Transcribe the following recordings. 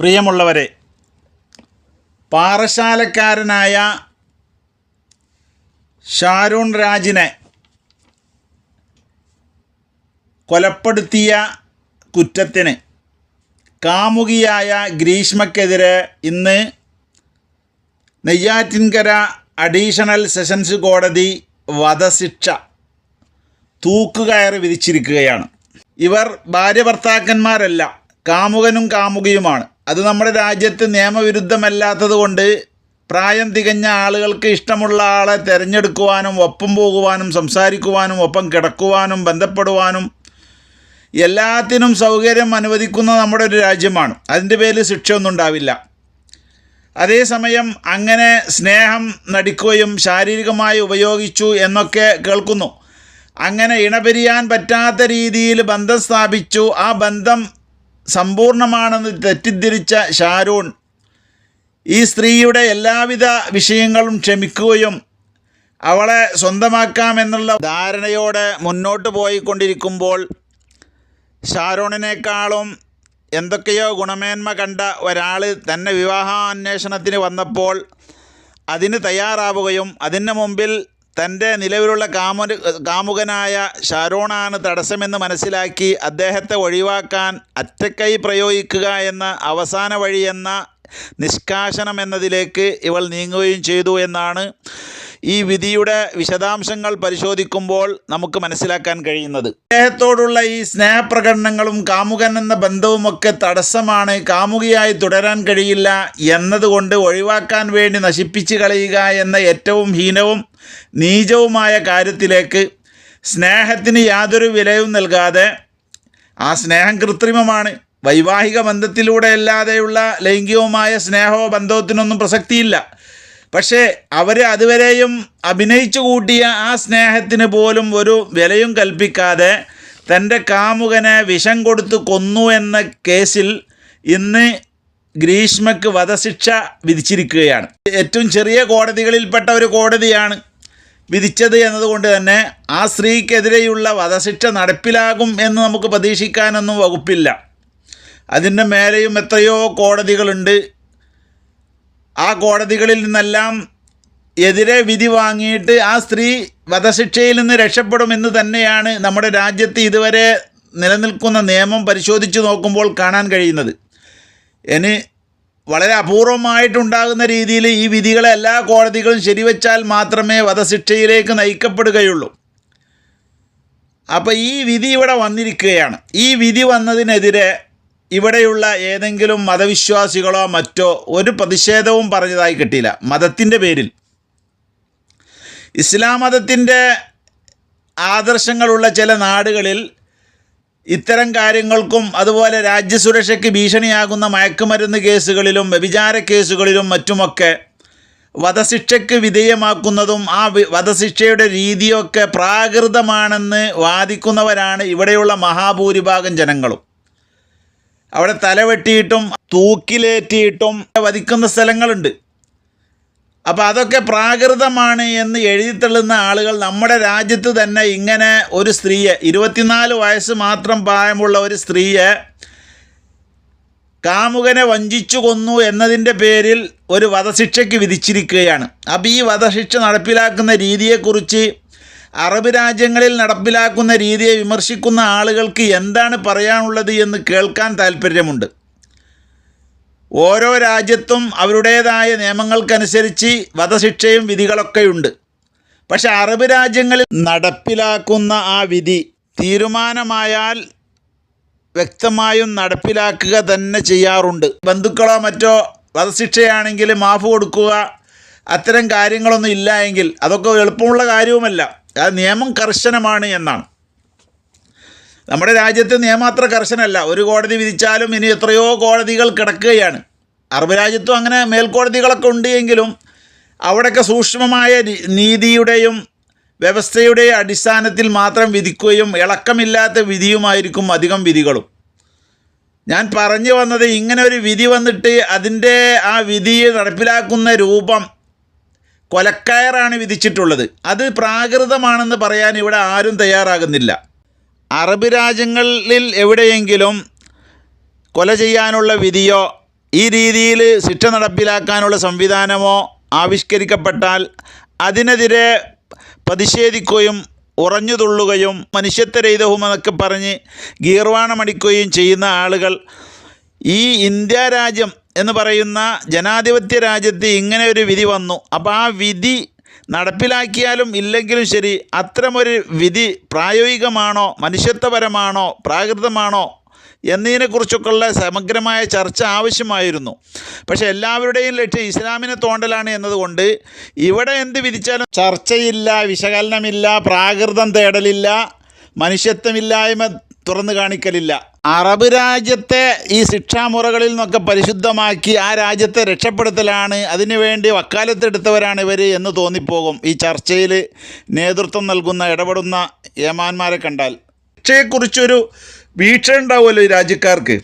പ്രിയമുള്ളവരെ പാറശാലക്കാരനായ ഷാരൂൺ രാജിനെ കൊലപ്പെടുത്തിയ കുറ്റത്തിന് കാമുകിയായ ഗ്രീഷ്മക്കെതിരെ ഇന്ന് നെയ്യാറ്റിൻകര അഡീഷണൽ സെഷൻസ് കോടതി വധശിക്ഷ തൂക്കുകയറി വിധിച്ചിരിക്കുകയാണ്. ഇവർ ഭാര്യ ഭർത്താക്കന്മാരല്ല കാമുകനും കാമുകിയുമാണ്. അത് നമ്മുടെ രാജ്യത്ത് നിയമവിരുദ്ധമല്ലാത്തത് കൊണ്ട് പ്രായം തികഞ്ഞ ആളുകൾക്ക് ഇഷ്ടമുള്ള ആളെ തിരഞ്ഞെടുക്കുവാനും ഒപ്പം പോകുവാനും സംസാരിക്കുവാനും ഒപ്പം കിടക്കുവാനും ബന്ധപ്പെടുവാനും എല്ലാത്തിനും സൗകര്യം അനുവദിക്കുന്ന നമ്മുടെ ഒരു രാജ്യമാണ്. അതിന്റെ പേരിൽ ശിക്ഷയൊന്നും ഉണ്ടാവില്ല. അതേസമയം അങ്ങനെ സ്നേഹം നടിക്കുകയും ശാരീരികമായി ഉപയോഗിച്ചു എന്നൊക്കെ കേൾക്കുന്നു. അങ്ങനെ ഇണപിരിയാൻ പറ്റാത്ത രീതിയിൽ ബന്ധം സ്ഥാപിച്ചു. ആ ബന്ധം സമ്പൂർണമാണെന്ന് തെറ്റിദ്ധരിച്ച ഷാരൂൺ ഈ സ്ത്രീയുടെ എല്ലാവിധ വിഷയങ്ങളും ക്ഷമിക്കുകയും അവളെ സ്വന്തമാക്കാമെന്നുള്ള ധാരണയോടെ മുന്നോട്ട് പോയിക്കൊണ്ടിരിക്കുമ്പോൾ ഷാരോണിനേക്കാളും എന്തൊക്കെയോ ഗുണമേന്മ കണ്ട ഒരാൾ തന്നെ വിവാഹാന്വേഷണത്തിന് വന്നപ്പോൾ അതിന് തയ്യാറാവുകയും അതിന് മുമ്പിൽ തന്റെ നിലവിലുള്ള കാമു കാമുകനായ ഷാരോണാണ് തടസ്സമെന്ന് മനസ്സിലാക്കി അദ്ദേഹത്തെ ഒഴിവാക്കാൻ അറ്റക്കൈ പ്രയോഗിക്കുക എന്ന അവസാന വഴിയെന്ന നിഷ്കാശനം എന്നതിലേക്ക് ഇവൾ നീങ്ങുകയും ചെയ്തു എന്നാണ് ഈ വിധിയുടെ വിശദാംശങ്ങൾ പരിശോധിക്കുമ്പോൾ നമുക്ക് മനസ്സിലാക്കാൻ കഴിയുന്നത്. അദ്ദേഹത്തോടുള്ള ഈ സ്നേഹപ്രകടനങ്ങളും കാമുകൻ എന്ന ബന്ധവുമൊക്കെ തടസ്സമാണ് കാമുകിയായി തുടരാൻ കഴിയില്ല എന്നതുകൊണ്ട് ഒഴിവാക്കാൻ വേണ്ടി നശിപ്പിച്ച് കളയുക എന്ന ഏറ്റവും ഹീനവും നീചവുമായ കാര്യത്തിലേക്ക് സ്നേഹത്തിന് യാതൊരു വിലയും നൽകാതെ ആ സ്നേഹം കൃത്രിമമാണ്. വൈവാഹിക ബന്ധത്തിലൂടെ അല്ലാതെയുള്ള ലൈംഗികവുമായ സ്നേഹമോ ബന്ധത്തിനൊന്നും പ്രസക്തിയില്ല. പക്ഷേ അവർ അതുവരെയും അഭിനയിച്ചു കൂട്ടിയ ആ സ്നേഹത്തിന് പോലും ഒരു വിലയും കൽപ്പിക്കാതെ തന്റെ കാമുകനെ വിഷം കൊടുത്ത് കൊന്നു എന്ന കേസിൽ ഇന്ന് ഗ്രീഷ്മയ്ക്ക് വധശിക്ഷ വിധിച്ചിരിക്കുകയാണ്. ഏറ്റവും ചെറിയ കോടതികളിൽപ്പെട്ട ഒരു കോടതിയാണ് വിധിച്ചത് എന്നതുകൊണ്ട് തന്നെ ആ സ്ത്രീക്കെതിരെയുള്ള വധശിക്ഷ നടപ്പിലാകും എന്ന് നമുക്ക് പ്രതീക്ഷിക്കാനൊന്നും വകുപ്പില്ല. അതിന്റെ മേലെയും എത്രയോ കോടതികളുണ്ട്. ആ കോടതികളിൽ നിന്നെല്ലാം എതിരെ വിധി വാങ്ങിയിട്ട് ആ സ്ത്രീ വധശിക്ഷയിൽ നിന്ന് രക്ഷപ്പെടുമെന്ന് തന്നെയാണ് നമ്മുടെ രാജ്യത്ത് ഇതുവരെ നിലനിൽക്കുന്ന നിയമം പരിശോധിച്ച് നോക്കുമ്പോൾ കാണാൻ കഴിയുന്നത്. ഇനി വളരെ അപൂർവമായിട്ടുണ്ടാകുന്ന രീതിയിൽ ഈ വിധികളെ എല്ലാ കോടതികളും ശരിവെച്ചാൽ മാത്രമേ വധശിക്ഷയിലേക്ക് നയിക്കപ്പെടുകയുള്ളൂ. അപ്പോൾ ഈ വിധി ഇവിടെ വന്നിരിക്കുകയാണ്. ഈ വിധി വന്നതിനെതിരെ ഇവിടെയുള്ള ഏതെങ്കിലും മതവിശ്വാസികളോ മറ്റോ ഒരു പ്രതിഷേധവും പറഞ്ഞതായി കിട്ടിയില്ല. മതത്തിന്റെ പേരിൽ. ഇസ്ലാം മതത്തിന്റെ ആദർശങ്ങളുള്ള ചില നാടുകളിൽ ഇത്തരം കാര്യങ്ങൾക്കും അതുപോലെ രാജ്യസുരക്ഷയ്ക്ക് ഭീഷണിയാകുന്ന മയക്കുമരുന്ന് കേസുകളിലും വ്യഭിചാര കേസുകളിലും മറ്റുമൊക്കെ വധശിക്ഷയ്ക്ക് വിധേയമാക്കുന്നതും ആ വധശിക്ഷയുടെ രീതിയൊക്കെ പ്രാകൃതമാണെന്ന് വാദിക്കുന്നവരാണ് ഇവിടെയുള്ള മഹാഭൂരിഭാഗം ജനങ്ങളും. അവിടെ തലവെട്ടിയിട്ടും തൂക്കിലേറ്റിയിട്ടും വധിക്കുന്ന സ്ഥലങ്ങളുണ്ട്. അപ്പോൾ അതൊക്കെ പ്രാകൃതമാണ് എന്ന് എഴുതിത്തള്ളുന്ന ആളുകൾ നമ്മുടെ രാജ്യത്ത് തന്നെ ഇങ്ങനെ ഒരു സ്ത്രീയെ ഇരുപത്തിനാല് വയസ്സ് മാത്രം പ്രായമുള്ള ഒരു സ്ത്രീയെ കാമുകനെ വഞ്ചിച്ചു കൊന്നു എന്നതിന്റെ പേരിൽ ഒരു വധശിക്ഷയ്ക്ക് വിധിച്ചിരിക്കുകയാണ്. അപ്പോൾ ഈ വധശിക്ഷ നടപ്പിലാക്കുന്ന രീതിയെക്കുറിച്ച് അറബ് രാജ്യങ്ങളിൽ നടപ്പിലാക്കുന്ന രീതിയെ വിമർശിക്കുന്ന ആളുകൾക്ക് എന്താണ് പറയാനുള്ളത് എന്ന് കേൾക്കാൻ താല്പര്യമുണ്ട് ഓരോ രാജ്യത്തും അവരുടേതായ നിയമങ്ങൾക്കനുസരിച്ച് വധശിക്ഷയും വിധികളൊക്കെയുണ്ട്. പക്ഷേ അറബ് രാജ്യങ്ങളിൽ നടപ്പിലാക്കുന്ന ആ വിധി തീരുമാനമായാൽ വ്യക്തമായും നടപ്പിലാക്കുക തന്നെ ചെയ്യാറുണ്ട്. ബന്ധുക്കളോ മറ്റോ വധശിക്ഷയാണെങ്കിൽ മാഫ് കൊടുക്കുക അത്തരം കാര്യങ്ങളൊന്നും ഇല്ല എങ്കിൽ അതൊക്കെ എളുപ്പമുള്ള കാര്യവുമല്ല. ആ നിയമം കർശനമാണ് എന്നാണ്. നമ്മുടെ രാജ്യത്ത് നിയമം അത്ര കർശനമല്ല ഒരു കോടതി വിധിച്ചാലും ഇനി എത്രയോ കോടതികൾ കിടക്കുകയാണ്. അറബ് രാജ്യത്തും അങ്ങനെ മേൽക്കോടതികളൊക്കെ ഉണ്ട് എങ്കിലും അവിടെയൊക്കെ സൂക്ഷ്മമായ നീതിയുടെയും വ്യവസ്ഥയുടെയും അടിസ്ഥാനത്തിൽ മാത്രം വിധിക്കുകയും ഇളക്കമില്ലാത്ത വിധിയുമായിരിക്കും അധികം വിധികളും. ഞാൻ പറഞ്ഞു വന്നത് ഇങ്ങനെ ഒരു വിധി വന്നിട്ട് അതിന്റെ ആ വിധി നടപ്പിലാക്കുന്ന രൂപം കൊലക്കയറാണ് വിധിച്ചിട്ടുള്ളത്. അത് പ്രാകൃതമാണെന്ന് പറയാൻ ഇവിടെ ആരും തയ്യാറാകുന്നില്ല. അറബ് രാജ്യങ്ങളിൽ എവിടെയെങ്കിലും കൊല ചെയ്യാനുള്ള വിധിയോ ഈ രീതിയിൽ ശിക്ഷ നടപ്പിലാക്കാനുള്ള സംവിധാനമോ ആവിഷ്കരിക്കപ്പെട്ടാൽ അതിനെതിരെ പ്രതിഷേധിക്കുകയും ഉറഞ്ഞുതുള്ളുകയും മനുഷ്യത്വരഹിതവുമെന്നൊക്കെ പറഞ്ഞ് ഗീർവാണമടിക്കുകയും ചെയ്യുന്ന ആളുകൾ ഈ ഇന്ത്യ രാജ്യം എന്ന് പറയുന്ന ജനാധിപത്യ രാജ്യത്ത് ഇങ്ങനെ ഒരു വിധി വന്നു. അപ്പോൾ ആ വിധി നടപ്പിലാക്കിയാലും ഇല്ലെങ്കിലും ശരി അത്തരമൊരു വിധി പ്രായോഗികമാണോ മനുഷ്യത്വപരമാണോ പ്രാകൃതമാണോ എന്നതിനെക്കുറിച്ചൊക്കെയുള്ള സമഗ്രമായ ചർച്ച ആവശ്യമായിരുന്നു. പക്ഷേ എല്ലാവരുടെയും ലക്ഷ്യം ഇസ്ലാമിനെ തോണ്ടലാണ് എന്നതുകൊണ്ട് ഇവിടെ എന്ത് വിധിച്ചാലും ചർച്ചയില്ല വിശകലനമില്ല പ്രാകൃതം തേടലില്ല മനുഷ്യത്വമില്ലായ്മ തുറന്നു കാണിക്കലില്ല. അറബ് രാജ്യത്തെ ഈ ശിക്ഷാമുറകളിൽ നിന്നൊക്കെ പരിശുദ്ധമാക്കി ആ രാജ്യത്തെ രക്ഷപ്പെടുത്തലാണ് അതിനുവേണ്ടി വക്കാലത്തെടുത്തവരാണ് ഇവർ എന്ന് തോന്നിപ്പോകും. ഈ ചർച്ചയിൽ നേതൃത്വം നൽകുന്ന ഇടപെടുന്ന യമാന്മാരെ കണ്ടാൽ. ശിക്ഷയെക്കുറിച്ചൊരു വീക്ഷണം ഉണ്ടാവുമല്ലോ ഈ രാജ്യക്കാർക്ക്.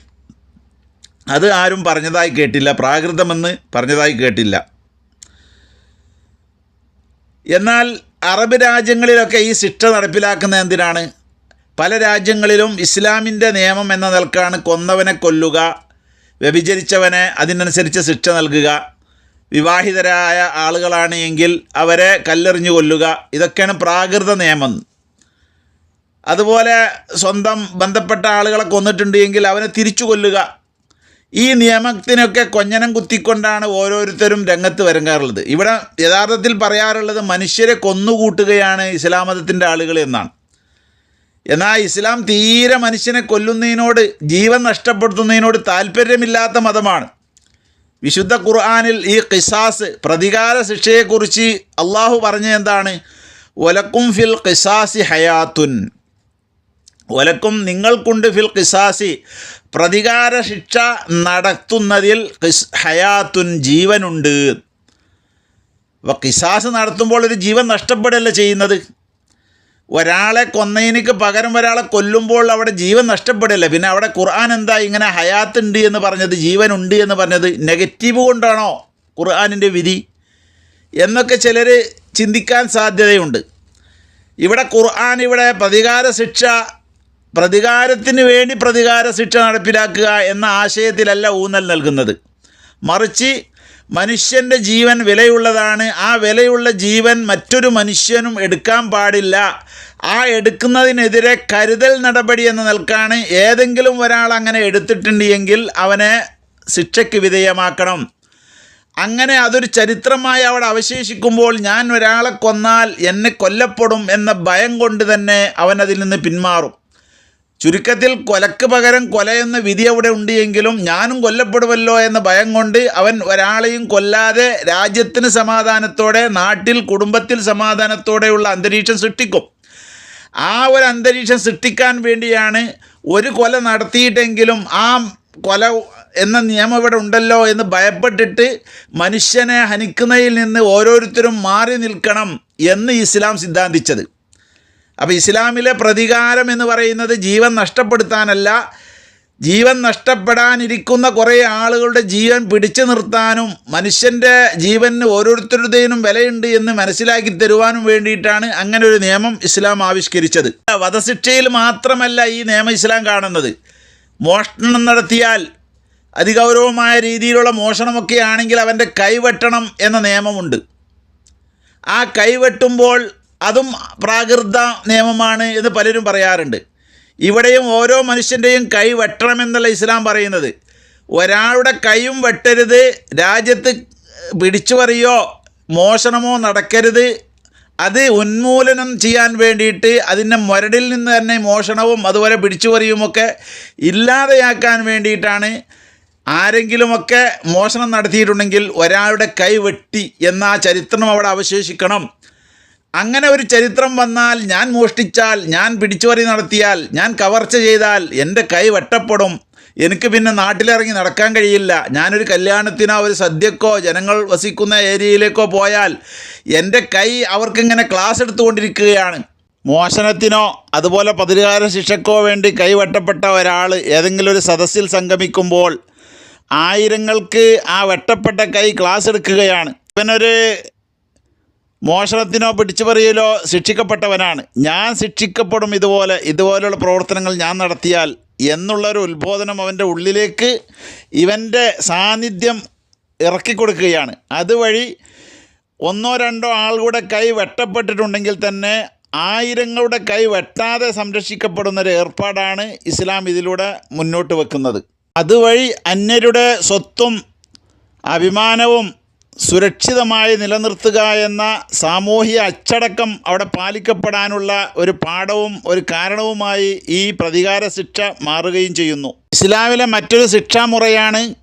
അത് ആരും പറഞ്ഞതായി കേട്ടില്ല പ്രാകൃതമെന്ന് പറഞ്ഞതായി കേട്ടില്ല. എന്നാൽ അറബ് രാജ്യങ്ങളിലൊക്കെ ഈ ശിക്ഷ നടപ്പിലാക്കുന്ന എന്തിനാണ്? പല രാജ്യങ്ങളിലും ഇസ്ലാമിന്റെ നിയമം എന്ന നിലക്കാണ് കൊന്നവനെ കൊല്ലുക വ്യഭിചരിച്ചവനെ അതിനനുസരിച്ച് ശിക്ഷ നൽകുക വിവാഹിതരായ ആളുകളാണ് എങ്കിൽ അവരെ കല്ലെറിഞ്ഞു കൊല്ലുക. ഇതൊക്കെയാണ് പ്രാകൃത നിയമം. അതുപോലെ സ്വന്തം ബന്ധപ്പെട്ട ആളുകളെ കൊന്നിട്ടുണ്ട് എങ്കിൽ അവനെ തിരിച്ചു കൊല്ലുക. ഈ നിയമത്തിനൊക്കെ കൊഞ്ഞനം കുത്തിക്കൊണ്ടാണ് ഓരോരുത്തരും രംഗത്ത് വരങ്ങാറുള്ളത്. ഇവിടെ യഥാർത്ഥത്തിൽ പറയാറുള്ളത് മനുഷ്യരെ കൊന്നുകൂട്ടുകയാണ് ഇസ്ലാമതത്തിന്റെ ആളുകൾ എന്നാണ്. എന്നാൽ ഇസ്ലാം തീരെ മനുഷ്യനെ കൊല്ലുന്നതിനോട് ജീവൻ നഷ്ടപ്പെടുത്തുന്നതിനോട് താല്പര്യമില്ലാത്ത മതമാണ്. വിശുദ്ധ ഖുർആാനിൽ ഈ ഖിസാസ് പ്രതികാര ശിക്ഷയെക്കുറിച്ച് അള്ളാഹു പറഞ്ഞ എന്താണ്? ഒലക്കും ഫിൽ ഖിസാസി ഹയാത്തുൻ. ഒലക്കും നിങ്ങൾക്കുണ്ട് ഫിൽ ഖിസാസി. പ്രതികാര ശിക്ഷ നടത്തുന്നതിൽ ഖിസ് ഹയാത്തുൻ ജീവനുണ്ട്. അപ്പോൾ ഖിസാസ് നടത്തുമ്പോൾ ഒരു ജീവൻ നഷ്ടപ്പെടുകയല്ല ചെയ്യുന്നത്? ഒരാളെ കൊന്നതിനക്ക് പകരം ഒരാളെ കൊല്ലുമ്പോൾ അവിടെ ജീവൻ നഷ്ടപ്പെടില്ല. പിന്നെ അവിടെ ഖുർആൻ എന്താ? ഇങ്ങനെ ഹയാത്ത് ഉണ്ട് എന്ന് പറഞ്ഞത് ഉണ്ട് എന്ന് പറഞ്ഞത് നെഗറ്റീവ് കൊണ്ടാണോ ഖുർആാനിന്റെ വിധി? എന്നൊക്കെ ചിലർ ചിന്തിക്കാൻ സാധ്യതയുണ്ട്. ഇവിടെ ഖുർആൻ ഇവിടെ പ്രതികാര ശിക്ഷ പ്രതികാരത്തിന് വേണ്ടി പ്രതികാര ശിക്ഷ നടപ്പിലാക്കുക എന്ന ആശയത്തിലല്ല ഊന്നൽ നൽകുന്നത്. മറിച്ച് മനുഷ്യന്റെ ജീവൻ വിലയുള്ളതാണ്. ആ വിലയുള്ള ജീവൻ മറ്റൊരു മനുഷ്യനും എടുക്കാൻ പാടില്ല. ആ എടുക്കുന്നതിനെതിരെ കരുതൽ നടപടി എന്ന നിൽക്കാണ് ഏതെങ്കിലും ഒരാൾ അങ്ങനെ എടുത്തിട്ടുണ്ട് എങ്കിൽ അവനെ ശിക്ഷയ്ക്ക് വിധേയമാക്കണം. അങ്ങനെ അതൊരു ചരിത്രമായി അവിടെ അവശേഷിക്കുമ്പോൾ ഞാൻ ഒരാളെ കൊന്നാൽ എന്നെ കൊല്ലപ്പെടും എന്ന ഭയം കൊണ്ട് തന്നെ അവൻ അതിൽ നിന്ന് പിന്മാറും. ചുരുക്കത്തിൽ കൊലക്ക് പകരം കൊല എന്ന വിധി അവിടെ ഉണ്ട് എങ്കിലും ഞാനും കൊല്ലപ്പെടുമല്ലോ എന്ന ഭയം കൊണ്ട് അവൻ ഒരാളെയും കൊല്ലാതെ രാജ്യത്തിന് സമാധാനത്തോടെ നാട്ടിൽ കുടുംബത്തിൽ സമാധാനത്തോടെയുള്ള അന്തരീക്ഷം സൃഷ്ടിക്കും. ആ ഒരു അന്തരീക്ഷം സൃഷ്ടിക്കാൻ വേണ്ടിയാണ് ഒരു കൊല നടത്തിയിട്ടെങ്കിലും ആ കൊല എന്ന നിയമം ഇവിടെ ഉണ്ടല്ലോ എന്ന് ഭയപ്പെട്ടിട്ട് മനുഷ്യനെ ഹനിക്കുന്നതിൽ നിന്ന് ഓരോരുത്തരും മാറി നിൽക്കണം എന്ന് ഇസ്ലാം സിദ്ധാന്തിച്ചത്. അപ്പോൾ ഇസ്ലാമിലെ പ്രതികാരം എന്ന് പറയുന്നത് ജീവൻ നഷ്ടപ്പെടുത്താനല്ല. ജീവൻ നഷ്ടപ്പെടാനിരിക്കുന്ന കുറേ ആളുകളുടെ ജീവൻ പിടിച്ചു നിർത്താനും മനുഷ്യന്റെ ജീവന് ഓരോരുത്തരുടേനും വിലയുണ്ട് എന്ന് മനസ്സിലാക്കി തരുവാനും വേണ്ടിയിട്ടാണ് അങ്ങനെ ഒരു നിയമം ഇസ്ലാം ആവിഷ്കരിച്ചത്. വധശിക്ഷയിൽ മാത്രമല്ല ഈ നിയമം ഇസ്ലാം കാണുന്നത്. മോഷണം നടത്തിയാൽ അതിഗൗരവമായ രീതിയിലുള്ള മോഷണമൊക്കെ ആണെങ്കിൽ അവന്റെ കൈവെട്ടണം എന്ന നിയമമുണ്ട്. ആ കൈവെട്ടുമ്പോൾ അതും പ്രാകൃത നിയമമാണ് എന്ന് പലരും പറയാറുണ്ട്. ഇവിടെയും ഓരോ മനുഷ്യന്റെയും കൈ വെട്ടണമെന്നല്ല ഇസ്ലാം പറയുന്നത്. ഒരാളുടെ കൈയും വെട്ടരുത് രാജ്യത്ത് പിടിച്ചു പറയോ മോഷണമോ നടക്കരുത് അത് ഉന്മൂലനം ചെയ്യാൻ വേണ്ടിയിട്ട് അതിന്റെ മുരടിൽ നിന്ന് തന്നെ മോഷണവും അതുപോലെ പിടിച്ചുപറിയുമൊക്കെ ഇല്ലാതെയാക്കാൻ വേണ്ടിയിട്ടാണ് ആരെങ്കിലുമൊക്കെ മോഷണം നടത്തിയിട്ടുണ്ടെങ്കിൽ ഒരാളുടെ കൈ വെട്ടി എന്ന ചരിത്രം അവിടെ അവശേഷിക്കണം. അങ്ങനെ ഒരു ചരിത്രം വന്നാൽ ഞാൻ മോഷ്ടിച്ചാൽ ഞാൻ പിടിച്ചുപറി നടത്തിയാൽ ഞാൻ കവർച്ച ചെയ്താൽ എന്റെ കൈ വെട്ടപ്പെടും. എനിക്ക് പിന്നെ നാട്ടിലിറങ്ങി നടക്കാൻ കഴിയില്ല. ഞാനൊരു കല്യാണത്തിനോ ഒരു സദ്യക്കോ ജനങ്ങൾ വസിക്കുന്ന ഏരിയയിലേക്കോ പോയാൽ എന്റെ കൈ അവർക്കിങ്ങനെ ക്ലാസ് എടുത്തുകൊണ്ടിരിക്കുകയാണ്. മോഷണത്തിനോ അതുപോലെ പതിനാര ശിക്ഷക്കോ വേണ്ടി കൈവെട്ടപ്പെട്ട ഒരാൾ ഏതെങ്കിലും ഒരു സദസ്സിൽ സംഗമിക്കുമ്പോൾ ആയിരങ്ങൾക്ക് ആ വെട്ടപ്പെട്ട കൈ ക്ലാസ് എടുക്കുകയാണ്. ഇവനൊരു മോഷണത്തിനോ പിടിച്ചുപറിയലോ ശിക്ഷിക്കപ്പെട്ടവനാണ്. ഞാൻ ശിക്ഷിക്കപ്പെടും ഇതുപോലെ ഇതുപോലെയുള്ള പ്രവർത്തനങ്ങൾ ഞാൻ നടത്തിയാൽ എന്നുള്ളൊരു ഉത്ബോധനം അവന്റെ ഉള്ളിലേക്ക് ഇവന്റെ സാന്നിധ്യം ഇറക്കിക്കൊടുക്കുകയാണ്. അതുവഴി ഒന്നോ രണ്ടോ ആളുകളുടെ കൈ വെട്ടപ്പെട്ടിട്ടുണ്ടെങ്കിൽ തന്നെ ആയിരങ്ങളുടെ കൈ വെട്ടാതെ സംരക്ഷിക്കപ്പെടുന്നൊരു ഏർപ്പാടാണ് ഇസ്ലാം ഇതിലൂടെ മുന്നോട്ട് വെക്കുന്നത്. അതുവഴി അന്യരുടെ സ്വത്തും അഭിമാനവും സുരക്ഷിതമായി നിലനിർത്തുക എന്ന സാമൂഹിക അച്ചടക്കം അവിടെ പാലിക്കപ്പെടാനുള്ള ഒരു പാഠവും ഒരു കാരണവുമായി ഈ പ്രതികാര ശിക്ഷ മാറുകയും ചെയ്യുന്നു. ഇസ്ലാമിലെ മറ്റൊരു ശിക്ഷാമുറയാണ്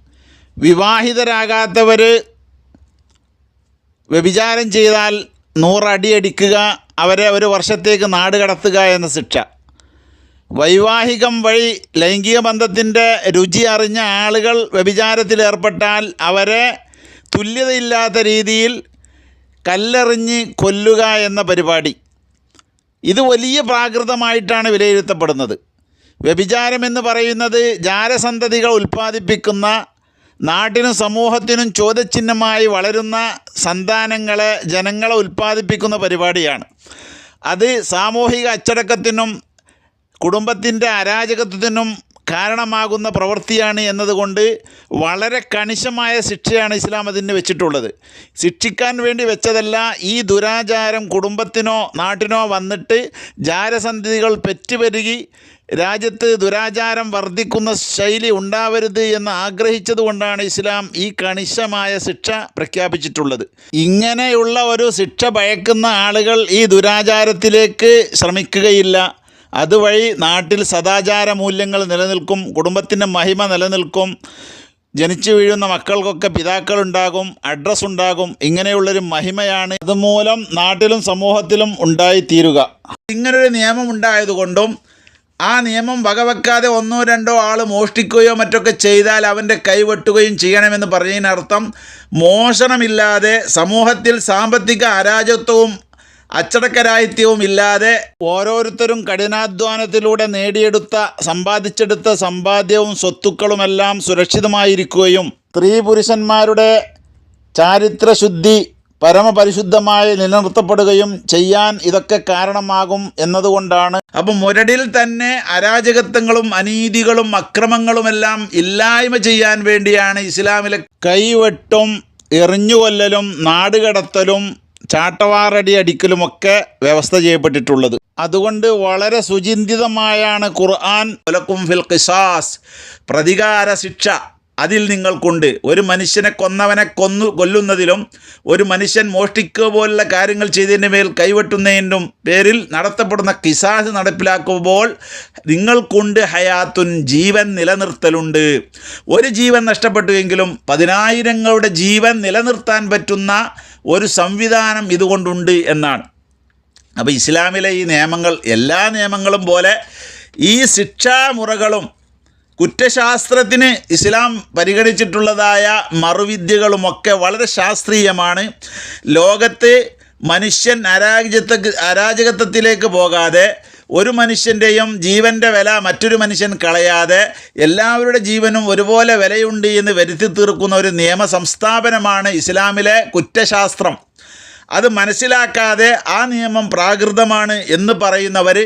വിവാഹിതരാകാത്തവർ വ്യഭിചാരം ചെയ്താൽ നൂറടി അടിക്കുക അവരെ ഒരു വർഷത്തേക്ക് നാട് കടത്തുക എന്ന ശിക്ഷ. വൈവാഹികം വഴി ലൈംഗിക ബന്ധത്തിന്റെ രുചി അറിഞ്ഞ ആളുകൾ വ്യഭിചാരത്തിലേർപ്പെട്ടാൽ അവരെ തുല്യതയില്ലാത്ത രീതിയിൽ കല്ലെറിഞ്ഞ് കൊല്ലുക എന്ന പരിപാടി. ഇത് വലിയ പ്രാകൃതമായിട്ടാണ് വിലയിരുത്തപ്പെടുന്നത്. വ്യഭിചാരമെന്ന് പറയുന്നത് ജാരസന്തതികൾ ഉൽപ്പാദിപ്പിക്കുന്ന നാട്ടിനും സമൂഹത്തിനും ചോദ്യചിഹ്നമായി വളരുന്ന സന്താനങ്ങളെ ജനങ്ങളെ ഉൽപ്പാദിപ്പിക്കുന്ന പരിപാടിയാണ്. അത് സാമൂഹിക അച്ചടക്കത്തിനും കുടുംബത്തിന്റെ അരാജകത്വത്തിനും കാരണമാകുന്ന പ്രവൃത്തിയാണ് എന്നതുകൊണ്ട് വളരെ കണിശമായ ശിക്ഷയാണ് ഇസ്ലാം അതിന് വെച്ചിട്ടുള്ളത്. ശിക്ഷിക്കാൻ വേണ്ടി വെച്ചതല്ല ഈ ദുരാചാരം കുടുംബത്തിനോ നാട്ടിനോ വന്നിട്ട് ജാരസന്ധികൾ പെറ്റുപെരുകി രാജ്യത്ത് ദുരാചാരം വർദ്ധിക്കുന്ന ശൈലി ഉണ്ടാവരുത് എന്ന് ആഗ്രഹിച്ചതുകൊണ്ടാണ് ഇസ്ലാം ഈ കണിശമായ ശിക്ഷ പ്രഖ്യാപിച്ചിട്ടുള്ളത്. ഇങ്ങനെയുള്ള ഒരു ശിക്ഷ ഭയക്കുന്ന ആളുകൾ ഈ ദുരാചാരത്തിലേക്ക് ശ്രമിക്കുകയില്ല. അതുവഴി നാട്ടിൽ സദാചാര മൂല്യങ്ങൾ നിലനിൽക്കും കുടുംബത്തിന്റെ മഹിമ നിലനിൽക്കും ജനിച്ചു വീഴുന്ന മക്കൾക്കൊക്കെ പിതാക്കളുണ്ടാകും അഡ്രസ്സ് ഉണ്ടാകും. ഇങ്ങനെയുള്ളൊരു മഹിമയാണ് അതുമൂലം നാട്ടിലും സമൂഹത്തിലും ഉണ്ടായിത്തീരുക. ഇങ്ങനൊരു നിയമം ഉണ്ടായതുകൊണ്ടും ആ നിയമം വകവെക്കാതെ ഒന്നോ രണ്ടോ ആൾ മോഷ്ടിക്കുകയോ മറ്റൊക്കെ ചെയ്താൽ അവന്റെ കൈവെട്ടുകയും ചെയ്യണമെന്ന് പറഞ്ഞതിനർത്ഥം മോഷണമില്ലാതെ സമൂഹത്തിൽ സാമ്പത്തിക അരാജത്വവും അച്ചടക്കരാഹിത്യവും ഇല്ലാതെ ഓരോരുത്തരും കഠിനാധ്വാനത്തിലൂടെ നേടിയെടുത്ത സമ്പാദിച്ചെടുത്ത സമ്പാദ്യവും സ്വത്തുക്കളുമെല്ലാം സുരക്ഷിതമായിരിക്കുകയും സ്ത്രീ പുരുഷന്മാരുടെ ചാരിത്രശുദ്ധി പരമപരിശുദ്ധമായി നിലനിർത്തപ്പെടുകയും ചെയ്യാൻ ഇതൊക്കെ കാരണമാകും എന്നതുകൊണ്ടാണ്. അപ്പം മുരടിൽ തന്നെ അരാജകത്വങ്ങളും അനീതികളും അക്രമങ്ങളുമെല്ലാം ഇല്ലായ്മ ചെയ്യാൻ വേണ്ടിയാണ് ഇസ്ലാമിലെ കൈവെട്ടും എറിഞ്ഞുകൊല്ലലും നാടുകടത്തലും ചാട്ടവാറടി അടിക്കലുമൊക്കെ വ്യവസ്ഥ ചെയ്യപ്പെട്ടിട്ടുള്ളത്. അതുകൊണ്ട് വളരെ സുചിന്തിതമായാണ് ഖുർആൻ. ഒലക്കും ഫിൽ ഖിസാസ്. പ്രതികാര ശിക്ഷ അതിൽ നിങ്ങൾക്കുണ്ട്. ഒരു മനുഷ്യനെ കൊന്നവനെ കൊന്നു കൊല്ലുന്നതിലും ഒരു മനുഷ്യൻ മോഷ്ടിക്കുക പോലുള്ള കാര്യങ്ങൾ ചെയ്തതിന്റെ മേൽ കൈവെട്ടുന്നതിന്റെ പേരിൽ നടത്തപ്പെടുന്ന കിസാസ് നടപ്പിലാക്കുമ്പോൾ നിങ്ങൾക്കുണ്ട് ഹയാത്തുൻ ജീവൻ നിലനിർത്തലുണ്ട്. ഒരു ജീവൻ നഷ്ടപ്പെട്ടുവെങ്കിലും പതിനായിരങ്ങളുടെ ജീവൻ നിലനിർത്താൻ പറ്റുന്ന ഒരു സംവിധാനം ഇതുകൊണ്ടുണ്ട് എന്നാണ്. അപ്പോൾ ഇസ്ലാമിലെ ഈ നിയമങ്ങൾ എല്ലാ നിയമങ്ങളും പോലെ ഈ ശിക്ഷാമുറകളും കുറ്റശാസ്ത്രത്തിന് ഇസ്ലാം പരിഗണിച്ചിട്ടുള്ളതായ മറുവിദ്യകളുമൊക്കെ വളരെ ശാസ്ത്രീയമാണ്. ലോകത്ത് മനുഷ്യൻ അരാജകത്വ അരാജകത്വത്തിലേക്ക് പോകാതെ ഒരു മനുഷ്യന്റെയും ജീവന്റെ വില മറ്റൊരു മനുഷ്യൻ കളയാതെ എല്ലാവരുടെ ജീവനും ഒരുപോലെ വിലയുണ്ട് എന്ന് വരുത്തി തീർക്കുന്ന ഒരു നിയമ സംസ്ഥാപനമാണ് ഇസ്ലാമിലെ കുറ്റശാസ്ത്രം. അത് മനസ്സിലാക്കാതെ ആ നിയമം പ്രാകൃതമാണ് എന്ന് പറയുന്നവർ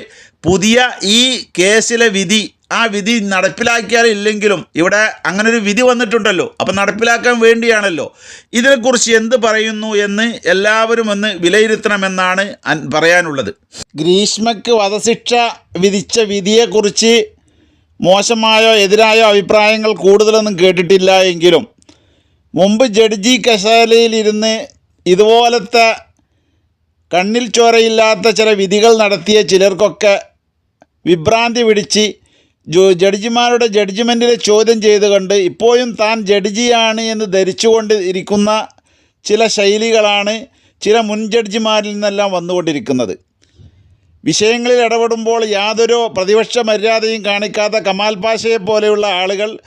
പുതിയ ഈ കേസിലെ വിധി ആ വിധി നടപ്പിലാക്കിയാലില്ലെങ്കിലും ഇവിടെ അങ്ങനെ ഒരു വിധി വന്നിട്ടുണ്ടല്ലോ. അപ്പം നടപ്പിലാക്കാൻ വേണ്ടിയാണല്ലോ. ഇതിനെക്കുറിച്ച് എന്ത് പറയുന്നു എന്ന് എല്ലാവരും ഒന്ന് വിലയിരുത്തണമെന്നാണ് പറയാനുള്ളത്. ഗ്രീഷ്മയ്ക്ക് വധശിക്ഷ വിധിച്ച വിധിയെക്കുറിച്ച് മോശമായോ എതിരായോ അഭിപ്രായങ്ങൾ കൂടുതലൊന്നും കേട്ടിട്ടില്ല എങ്കിലും മുമ്പ് ജഡ്ജി കശാലയിലിരുന്ന് ഇതുപോലത്തെ കണ്ണിൽ ചോരയില്ലാത്ത ചില വിധികൾ നടത്തിയ ചിലർക്കൊക്കെ വിഭ്രാന്തി പിടിച്ച് ജഡ്ജിമാരുടെ ജഡ്ജിമെന്റിനെ ചോദ്യം ചെയ്തുകൊണ്ട് ഇപ്പോഴും താൻ ജഡ്ജിയാണ് എന്ന് ധരിച്ചുകൊണ്ട് ഇരിക്കുന്ന ചില ശൈലികളാണ് ചില മുൻ ജഡ്ജിമാരിൽ നിന്നെല്ലാം വന്നുകൊണ്ടിരിക്കുന്നത്. വിഷയങ്ങളിൽ ഇടപെടുമ്പോൾ യാതൊരു പ്രതിപക്ഷ മര്യാദയും കാണിക്കാത്ത കമാൽ പാഷയെ പോലെയുള്ള ആളുകൾ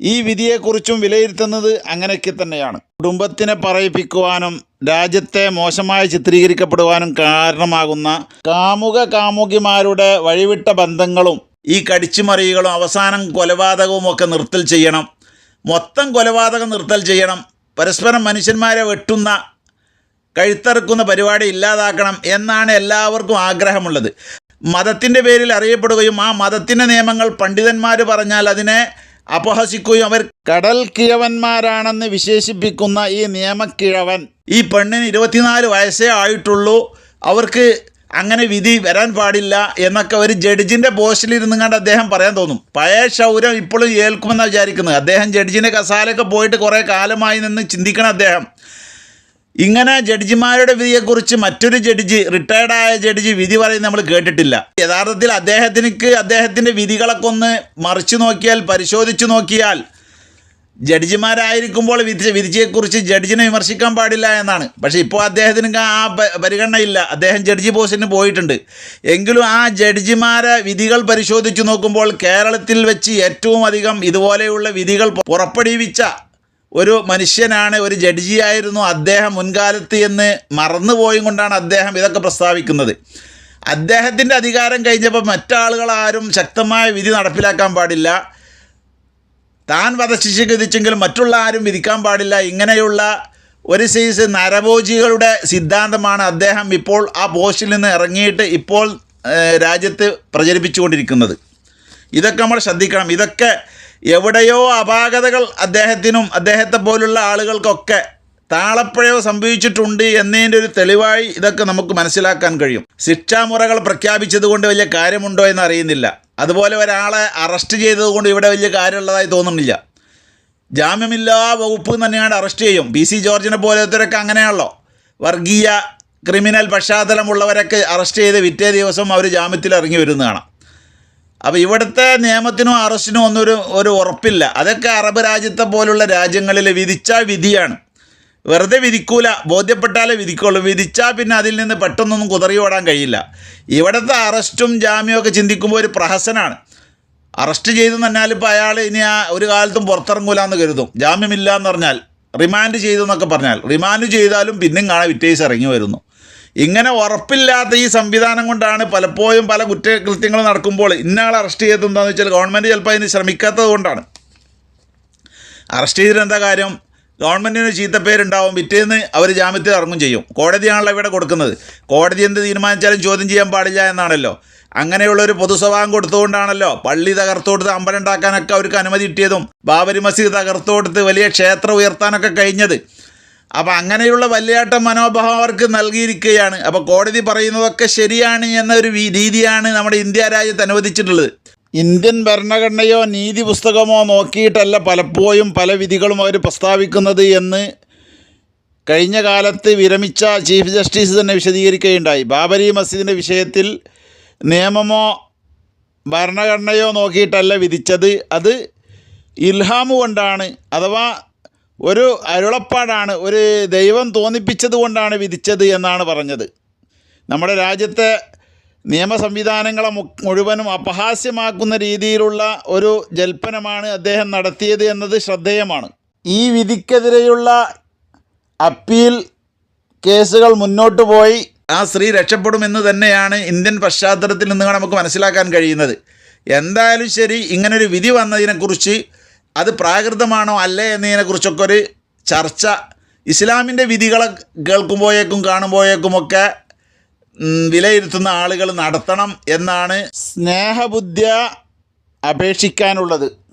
ഈ വിധിയെക്കുറിച്ചും വിലയിരുത്തുന്നത് അങ്ങനെയൊക്കെ തന്നെയാണ്. കുടുംബത്തിനെ പറയിപ്പിക്കുവാനും രാജ്യത്തെ മോശമായി ചിത്രീകരിക്കപ്പെടുവാനും കാരണമാകുന്ന കാമുക കാമുകിമാരുടെ വഴിവിട്ട ബന്ധങ്ങളും ഈ കടിച്ചുമറിയുകളും അവസാനം കൊലപാതകവും ഒക്കെ നിർത്തൽ ചെയ്യണം. മൊത്തം കൊലപാതകം നിർത്തൽ ചെയ്യണം. പരസ്പരം മനുഷ്യന്മാരെ വെട്ടുന്ന കഴുത്തറുക്കുന്ന പരിപാടി ഇല്ലാതാക്കണം എന്നാണ് എല്ലാവർക്കും ആഗ്രഹമുള്ളത്. മതത്തിന്റെ പേരിൽ അറിയപ്പെടുകയും ആ മതത്തിന്റെ നിയമങ്ങൾ പണ്ഡിതന്മാർ പറഞ്ഞാൽ അതിനെ അപഹസിക്കുകയും അവർ കടൽ കിഴവന്മാരാണെന്ന് വിശേഷിപ്പിക്കുന്ന ഈ നിയമക്കിഴവൻ ഈ പെണ്ണിന് ഇരുപത്തിനാല് വയസ്സേ ആയിട്ടുള്ളൂ. അവർക്ക് അങ്ങനെ വിധി വരാൻ പാടില്ല എന്നൊക്കെ ഒരു ജഡ്ജിന്റെ പോസ്റ്റിൽ ഇരുന്നും കണ്ട് അദ്ദേഹം പറയാൻ തോന്നും. പഴയ ശൗര്യം ഇപ്പോഴും ഏൽക്കുമെന്നാണ് വിചാരിക്കുന്നത്. അദ്ദേഹം ജഡ്ജിന്റെ കസാലൊക്കെ പോയിട്ട് കുറേ കാലമായി നിന്ന് ചിന്തിക്കണം അദ്ദേഹം. ഇങ്ങനെ ജഡ്ജിമാരുടെ വിധിയെക്കുറിച്ച് മറ്റൊരു ജഡ്ജി റിട്ടയർഡായ ജഡ്ജി വിധി പറയുന്നത് നമ്മൾ കേട്ടിട്ടില്ല. യഥാർത്ഥത്തിൽ അദ്ദേഹത്തിനക്ക് അദ്ദേഹത്തിന്റെ വിധികളൊക്കെ ഒന്ന് മറിച്ചു നോക്കിയാൽ പരിശോധിച്ചു നോക്കിയാൽ ജഡ്ജിമാരായിരിക്കുമ്പോൾ വിധിച്ച വിധിയെക്കുറിച്ച് ജഡ്ജിനെ വിമർശിക്കാൻ പാടില്ല എന്നാണ്. പക്ഷേ ഇപ്പോൾ അദ്ദേഹത്തിന് ആ പരിഗണന പരിഗണനയില്ല. അദ്ദേഹം ജഡ്ജി പോസ്റ്റിന് പോയിട്ടുണ്ട്. എങ്കിലും ആ ജഡ്ജിമാരെ വിധികൾ പരിശോധിച്ചു നോക്കുമ്പോൾ കേരളത്തിൽ വെച്ച് ഏറ്റവും അധികം ഇതുപോലെയുള്ള വിധികൾ പുറപ്പെടുവിച്ച ഒരു മനുഷ്യനാണ് ഒരു ജഡ്ജിയായിരുന്നു അദ്ദേഹം മുൻകാലത്ത് എന്ന് മറന്നുപോയും കൊണ്ടാണ് അദ്ദേഹം ഇതൊക്കെ പ്രസ്താവിക്കുന്നത്. അദ്ദേഹത്തിന്റെ അധികാരം കഴിഞ്ഞപ്പോൾ മറ്റാളുകളാരും ശക്തമായ വിധി നടപ്പിലാക്കാൻ പാടില്ല. താൻ വധശിക്ഷയ്ക്ക് വിധിച്ചെങ്കിൽ മറ്റുള്ള ആരും വിധിക്കാൻ പാടില്ല. ഇങ്ങനെയുള്ള ഒരു സൈസ് നരഭോജികളുടെ സിദ്ധാന്തമാണ് അദ്ദേഹം ഇപ്പോൾ ആ പോസ്റ്റിൽ നിന്ന് ഇറങ്ങിയിട്ട് ഇപ്പോൾ രാജ്യത്ത് പ്രചരിപ്പിച്ചുകൊണ്ടിരിക്കുന്നത്. ഇതൊക്കെ നമ്മൾ ശ്രദ്ധിക്കണം. ഇതൊക്കെ എവിടെയോ അപാകതകൾ അദ്ദേഹത്തിനും അദ്ദേഹത്തെ പോലുള്ള ആളുകൾക്കൊക്കെ താളപ്പഴയോ സംഭവിച്ചിട്ടുണ്ട് എന്നതിന്റെ ഒരു തെളിവായി ഇതൊക്കെ നമുക്ക് മനസ്സിലാക്കാൻ കഴിയും. ശിക്ഷാമുറകൾ പ്രഖ്യാപിച്ചത് കൊണ്ട് വലിയ കാര്യമുണ്ടോ എന്ന് അറിയുന്നില്ല. അതുപോലെ ഒരാളെ അറസ്റ്റ് ചെയ്തതുകൊണ്ട് ഇവിടെ വലിയ കാര്യമുള്ളതായി തോന്നുന്നില്ല. ജാമ്യമില്ലാ വകുപ്പ് തന്നെയാണ് അറസ്റ്റ് ചെയ്യും. പി സി ജോർജിനെ പോലത്തെരൊക്കെ അങ്ങനെയാണല്ലോ. വർഗീയ ക്രിമിനൽ പശ്ചാത്തലമുള്ളവരൊക്കെ അറസ്റ്റ് ചെയ്ത് പിറ്റേ ദിവസം അവർ ജാമ്യത്തിൽ ഇറങ്ങി വരുന്ന കാണാം. അപ്പോൾ ഇവിടുത്തെ നിയമത്തിനും അറസ്റ്റിനും ഒന്നും ഒരു ഒരു ഉറപ്പില്ല. അതൊക്കെ അറബ് രാജ്യത്തെ പോലുള്ള രാജ്യങ്ങളിൽ വിധിച്ച വിധിയാണ്. വെറുതെ വിധിക്കൂല ബോധ്യപ്പെട്ടാലേ വിധിക്കുള്ളൂ. വിധിച്ചാൽ പിന്നെ അതിൽ നിന്ന് പെട്ടെന്നൊന്നും കുതറി ഓടാൻ കഴിയില്ല. ഇവിടുത്തെ അറസ്റ്റും ജാമ്യവും ഒക്കെ ചിന്തിക്കുമ്പോൾ ഒരു പ്രഹസനാണ്. അറസ്റ്റ് ചെയ്തു പറഞ്ഞാൽ ഇപ്പോൾ അയാൾ ഇനി ആ ഒരു കാലത്തും പുറത്തിറങ്ങൂല എന്ന് കരുതും. ജാമ്യമില്ല എന്ന് പറഞ്ഞാൽ റിമാൻഡ് ചെയ്തു എന്നൊക്കെ പറഞ്ഞാൽ റിമാൻഡ് ചെയ്താലും പിന്നെയും കാണാൻ വിറ്റേഴ്സ് ഇറങ്ങി വരുന്നു. ഇങ്ങനെ ഉറപ്പില്ലാത്ത ഈ സംവിധാനം കൊണ്ടാണ് പലപ്പോഴും പല കുറ്റകൃത്യങ്ങൾ നടക്കുമ്പോൾ ഇന്നയാൾ അറസ്റ്റ് ചെയ്തെന്താണെന്ന് വെച്ചാൽ ഗവൺമെന്റ് ചിലപ്പോൾ അതിന് ശ്രമിക്കാത്തത് കൊണ്ടാണ്. അറസ്റ്റ് ചെയ്തിട്ട് എന്താ കാര്യം? ഗവൺമെന്റിന് ചീത്തപ്പേരുണ്ടാവും പിറ്റേന്ന് അവർ ജാമ്യത്തിൽ ഇറങ്ങും ചെയ്യും. കോടതിയാണല്ലോ ഇവിടെ കൊടുക്കുന്നത്. കോടതി എന്ത് തീരുമാനിച്ചാലും ചോദ്യം ചെയ്യാൻ പാടില്ല എന്നാണല്ലോ. അങ്ങനെയുള്ള ഒരു പൊതുസ്വഭാവം കൊടുത്തുകൊണ്ടാണല്ലോ പള്ളി തകർത്തോടുത്ത് അമ്പലം ഉണ്ടാക്കാനൊക്കെ അവർക്ക് അനുമതി കിട്ടിയതും ബാബരി മസ്ജിദ് തകർത്തോടുത്ത് വലിയ ക്ഷേത്രം ഉയർത്താനൊക്കെ കഴിഞ്ഞത്. അപ്പോൾ അങ്ങനെയുള്ള വല്യാട്ട മനോഭാവം അവർക്ക് നൽകിയിരിക്കുകയാണ്. അപ്പോൾ കോടതി പറയുന്നതൊക്കെ ശരിയാണ് എന്നൊരു രീതിയാണ് നമ്മുടെ ഇന്ത്യ രാജ്യത്ത് അനുവദിച്ചിട്ടുള്ളത്. ഇന്ത്യൻ ഭരണഘടനയോ നീതി പുസ്തകമോ നോക്കിയിട്ടല്ല പലപ്പോഴും പല വിധികളും അവർ പ്രസ്താവിക്കുന്നത് എന്ന് കഴിഞ്ഞ കാലത്ത് വിരമിച്ച ചീഫ് ജസ്റ്റിസ് തന്നെ വിശദീകരിക്കുകയുണ്ടായി. ബാബരി മസ്ജിദിന്റെ വിഷയത്തിൽ നിയമമോ ഭരണഘടനയോ നോക്കിയിട്ടല്ല വിധിച്ചത്. അത് ഇൽഹാമ് കൊണ്ടാണ് അഥവാ ഒരു അരുളപ്പാടാണ് ഒരു ദൈവം തോന്നിപ്പിച്ചത് കൊണ്ടാണ് വിധിച്ചത് എന്നാണ് പറഞ്ഞത്. നമ്മുടെ രാജ്യത്തെ നിയമ സംവിധാനങ്ങളെ മുഴുവനും അപഹാസ്യമാക്കുന്ന രീതിയിലുള്ള ഒരു ജൽപ്പനമാണ് അദ്ദേഹം നടത്തിയത് എന്നത് ശ്രദ്ധേയമാണ്. ഈ വിധിക്കെതിരെയുള്ള അപ്പീൽ കേസുകൾ മുന്നോട്ട് പോയി. ആ സ്ത്രീ രക്ഷപ്പെടുമെന്ന് തന്നെയാണ് ഇന്ത്യൻ പശ്ചാത്തലത്തിൽ നിന്ന് നമുക്ക് മനസ്സിലാക്കാൻ കഴിയുന്നത്. എന്തായാലും ശരി ഇങ്ങനൊരു വിധി വന്നതിനെക്കുറിച്ച് അത് പ്രാകൃതമാണോ അല്ലേ എന്നതിനെക്കുറിച്ചൊക്കെ ഒരു ചർച്ച. ഇസ്ലാമിന്റെ വിധികളെ കേൾക്കുമ്പോഴേക്കും കാണുമ്പോഴേക്കുമൊക്കെ വിലയിരുത്തുന്ന ആളുകൾ നടത്തണം എന്നാണ് സ്നേഹബുദ്ധ്യ അപേക്ഷിക്കാനുള്ളത്.